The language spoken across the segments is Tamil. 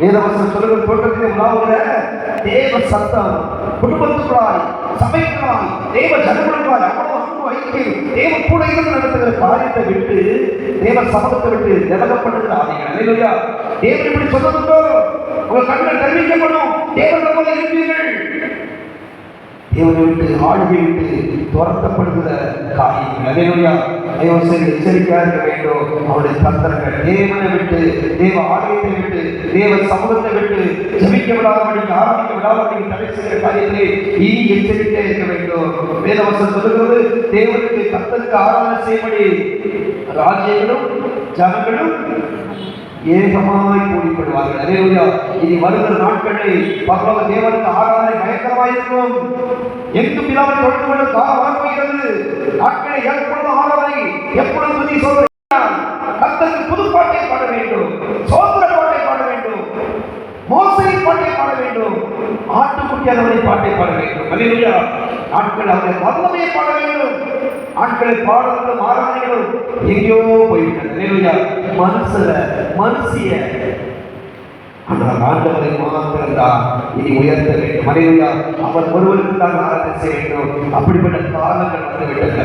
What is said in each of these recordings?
வேதவசனம் சொல்லுங்கள் தோட்டத்திலே உலாவுகிற தேவ சத்தம். குடும்பத்துக்குள்ளாய் சபைக்குள்ளாய் தேவ ஜனங்களுக்குள்ளாய் அவ்வளவு அன்பு ஐக்கிய தேவ கூட நடத்துகிற காரியத்தை விட்டு தேவ சமூகத்தை விட்டு விலகப்படுகிற ஆவிகள் தேவன் இப்படி சொன்னதுண்டோ உங்க கண்கள் தெரிவிக்கப்படும். தேவன் நம்ம இருப்பீர்கள். தேவனை விட்டு ஆழ்வை விட்டு துரத்தப்படுகிற காரியம் நிலையா தேவசை எச்சரிக்கையாக இருக்க வேண்டும். அவருடைய தந்திரங்கள் தேவனை விட்டு தேவ ஆலயத்தை விட்டு தேவ சமூகத்தை விட்டு ஜபிக்க விடாதபடி ஆரம்பிக்க விடாதபடி தடை செய்கிற காரியத்திலே இனி எச்சரிக்கையாக இருக்க வேண்டும். வேதவசம் சொல்லுகிறது தேவனுக்கு தத்தருக்கு ஆராதனை செய்யபடி ராஜ்யங்களும் ஜனங்களும் ஏகமாய் கூடிப்படுவார்கள் அதே இனி வருகிற நாட்களில் பரலோக தேவனுக்கு ஆராதனை பயங்கரமாயிருக்கும் எங்கு பிதாவை தொழுது கொண்டு கால வரப்போகிறது நாட்களை எப்பொழுது ஆராதனை எப்பொழுது துதி சொல்கிறார் கத்தருக்கு புது பாட வேண்டும் சோதர பாட்டை பாட வேண்டும் மோசையின் பாட்டை பாட வேண்டும். ஆட்டுக்குட்டியானவரை பாட்டை பாட வேண்டும். அலேலுயா நாட்கள் அவருடைய வல்லமையை பாட வேண்டும். ஆட்களை பாடல்களும் ஆராதனைகளும் எங்கேயோ போய்விட்டது மனுஷர மனுஷிய. ஆனால் ஆண்டவரை மாத்திரம்தான் இனி உயர்த்த வேண்டும். அலையா அவர் ஒருவருக்கு தான் ஆராதனை செய்ய வேண்டும். அப்படிப்பட்ட காலங்கள் வந்துவிட்டது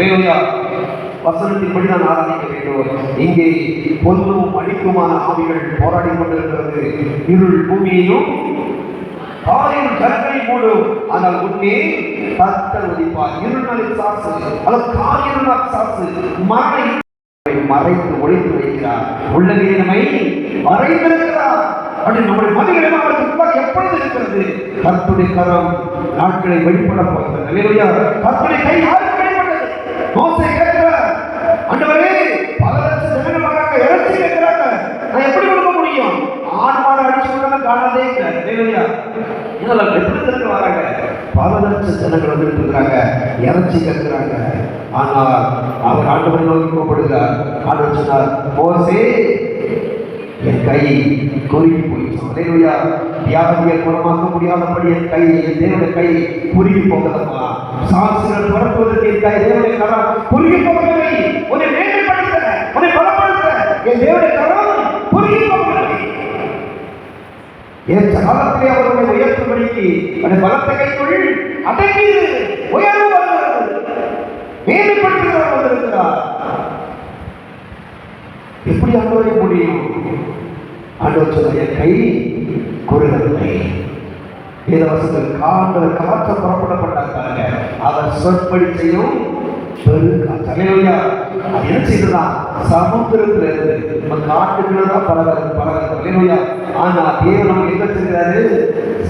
வசனத்தின்படி நான் ஆராதிக்க வேண்டும். இங்கே பொன்னும் அழிக்குமான ஆவிகள் போராடி கொண்டிருக்கிறது. இருள் பூமியையும் காரியம் ஜனங்களை மூடும். ஆனால் உன்னே கர்த்தர் உதிப்பார் இருநாளில் சாசு அல்லது காரியம் சாசு மரண மறைத்து ஒழித்து வைக்கிறார். உள்ளதே நம்மை மறைந்திருக்கிறார். அப்படி நம்முடைய மதிகளிடம் எப்பொழுது இருக்கிறது? கர்த்துடைய கரம் நாட்களை வெளிப்பட போகிறது. அல்லேலூயா. கை முடியும். ஆடு மாடு அடிச்சு கொண்டு காணாதே இல்லையா இதெல்லாம் எப்படி வராங்க. பல லட்சம் ஜனங்கள் வந்து இருக்கிறாங்க இறைச்சி கேட்கிறாங்க ஆனால் அவர் ஆண்டவரை நோக்கி கூப்பிடுகிறார். ஆண்டவர் சொன்னார் போசே என் கை குறுகி போயிடுச்சு. அலையா வியாதியை குணமாக்க முடியாதபடி என் கை என் தேவனுடைய கை குறுகி போகிறதம்மா சாட்சிகள் பரப்புவதற்கு என் கை தேவனுடைய கரம் குறுகி போகவில்லை. உன்னை மேன்மைப்படுத்த உன்னை பலப்படுத்த என் தேவனுடைய கரம் குறுகி காலத்திலே அவருடைய உயர்த்தும்படிக்கு அந்த பலத்த கைக்குள் அடங்கி உயர்வு வருகிறது மேன்மைப்படுத்துகிறவர் வந்திருக்கிறார். எப்படி ஆண்டவரை முடியும்? ஆண்டவர் சொன்ன கை குறுகவில்லை. வேதவசத்தில் காண்டவர் காற்ற புறப்படப்பட்டாங்க அவர் சொற்படி செய்யும் பெரு அல்லேலூயா என்ன செய்ததான் சமுத்திரத்துல இருந்து நம்ம காட்டுக்குள்ள தான் பரவாயில்ல பரவாயில்ல ஆனா தேவன் நம்ம என்ன செய்கிறாரு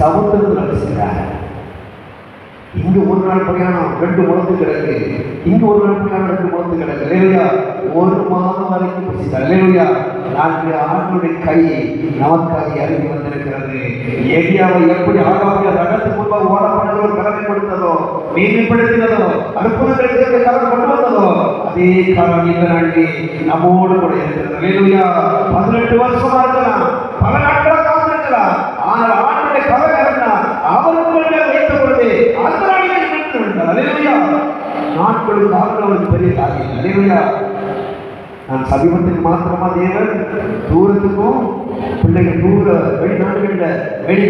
சமுத்திரத்துல செய்கிறாரு இங்க ஒரு நாள் பிரயாணம் ரெண்டு முழந்து கிடக்கு. ஒரு நாள் பிரயாணம் ரெண்டு கிடக்கு. இல்லையா ஒரு மாதம் வரைக்கும் பசித்தார் இல்லையா நான்கு ஆண்டுடைய கை நமக்காக இறங்கி வந்திருக்கிறது. ஏரியாவை எப்படி ஆகாமிய ரகத்து முன்பாக ஓடப்படுகிற ஒரு கடமை கொடுத்ததோ மேன்மைப்படுத்தினதோ அதே காலம் இந்த நம்மோடு கூட இருக்கிறது. இல்லையா பதினெட்டு வருஷமா இருக்கலாம் பல நாட்களா காத்திருக்கலாம் ஆனால் ஆண்டுடைய கவலை இறங்கினா அவருக்கு வைத்த பொழுது அந்த நாளிலே நின்று விட்டார். அலையா நாட்களுக்கு ஆகிறவருக்கு பெரிய காரியம் அலையா நான் சமீபத்துக்கு மாத்திரமா தேவன் தூரத்துக்கும் பிள்ளைகள் தூர வெளிநாடுகளில் வெளி